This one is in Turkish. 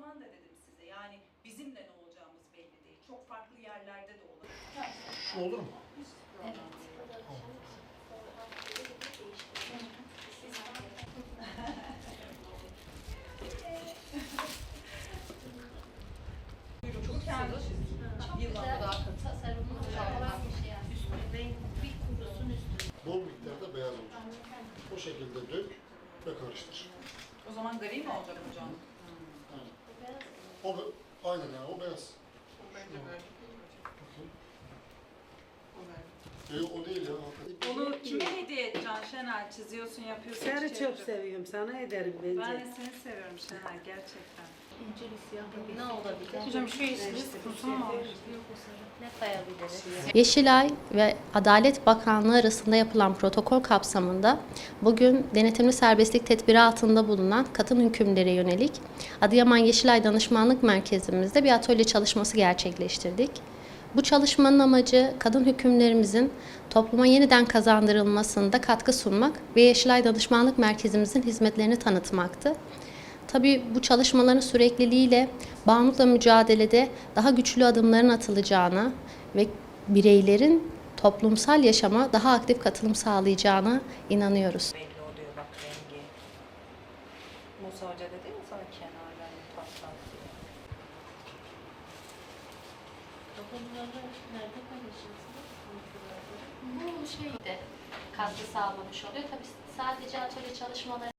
zaman da dedim size yani bizimle ne olacağımız belli değil. Çok farklı yerlerde de olur. Olur mu? Evet. Çok kendi Çok güzel tasarımlı olan bir şey yani. Üstünde bir kurusun üstünde. Bol miktarda beyaz olacak. O şekilde dök ve karıştır. O zaman gri mi olacak hocam? O be- aynen ya o beyaz. Bence böyle. Bakayım. O bence. E, o değil ya. hakikaten. Onu kime hediye edeceksin Şenay? Çiziyorsun, yapıyorsun. Seni çiçeği çok yapıyorsun. seviyorum. Sana ederim bence. Ben de seni seviyorum Şenay gerçekten. İnce bir siyah Ne olabilir? Hocam şu yeşili kursun mu? Ne kayabiliriz? Yeşilay ve Adalet Bakanlığı arasında yapılan protokol kapsamında bugün denetimli serbestlik tedbiri altında bulunan kadın hükümlere yönelik Adıyaman Yeşilay Danışmanlık Merkezimizde bir atölye çalışması gerçekleştirdik. Bu çalışmanın amacı kadın hükümlerimizin topluma yeniden kazandırılmasında katkı sunmak ve Yeşilay Danışmanlık Merkezimizin hizmetlerini tanıtmaktı. Tabii bu çalışmaların sürekliliğiyle bağımlılıkla mücadelede daha güçlü adımların atılacağına ve bireylerin toplumsal yaşama daha aktif katılım sağlayacağına inanıyoruz. Bu şeyde katkı sağlamış oluyor. Tabii sadece atölye çalışmaları